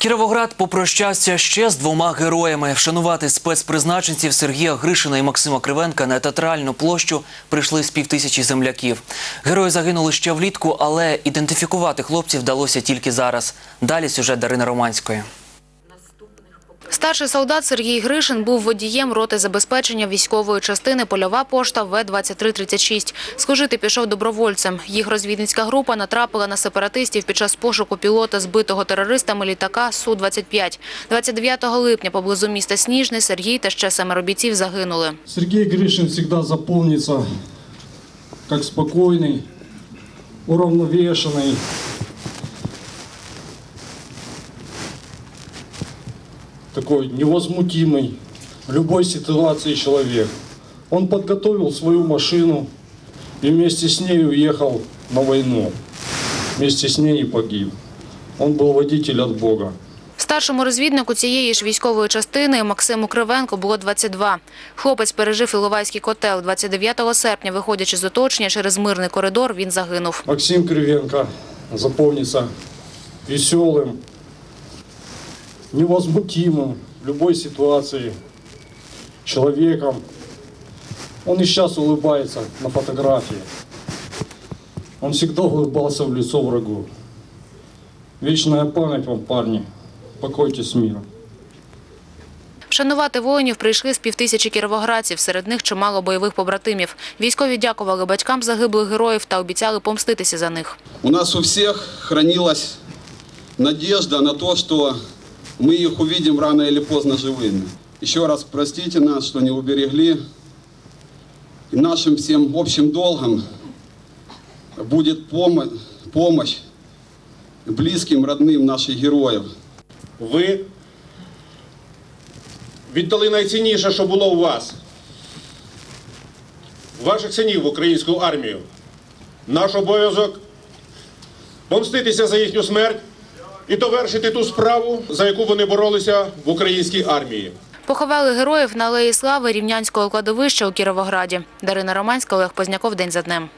Кіровоград попрощався ще з двома героями. Вшанувати спецпризначенців Сергія Гришина і Максима Кривенка на театральну площу прийшли з півтисячі земляків. Герої загинули ще влітку, але ідентифікувати хлопців вдалося тільки зараз. Далі сюжет Дарини Романської. Старший солдат Сергій Гришин був водієм роти забезпечення військової частини «Польова пошта» В-2336. Служити пішов добровольцем. Їх розвідницька група натрапила на сепаратистів під час пошуку пілота збитого терористами літака Су-25. 29 липня поблизу міста Сніжний Сергій та ще семеро бійців загинули. Сергей Гришин всегда запомнится как спокойный, уравновешенный, такой невозмутимый в любой ситуации человек. Он подготовил свою машину и вместе с ней уехал на войну. Вместе с ней и погиб. Он был водитель от Бога. Старшому розвіднику цієї ж військової частини Максиму Кривенко було 22. Хлопець пережив Іловайський котел. 29 серпня, виходячи з оточення через мирний коридор, він загинув. Максим Кривенко запомнится веселым, невозмутимым в любой ситуации человеком. Он и сейчас улыбается на фотографии. Он всегда улыбался в лицо врагу. Вечная память вам, парни. Покойтесь с миром. Вшанувати воїнів прийшли з півтисячі кіровоградців, серед них чимало бойових побратимів. Військові дякували батькам загиблих героїв та обіцяли помститися за них. У нас у всех хранилась надежда на то, что мы их увидим рано или поздно живыми. Еще раз простите нас, что не уберегли. И нашим всем общим долгом будет помо- помощь близким, родным наших героев. Ви віддали найцінніше, що було у вас. Ваших синів в українську армію. Наш обов'язок помститися за їхню смерть і довершити ту справу, за яку вони боролися в українській армії. Поховали героїв на Алеї Слави Рівнянського кладовища у Кіровограді. Дарина Романська, Олег Позняков. День за днем.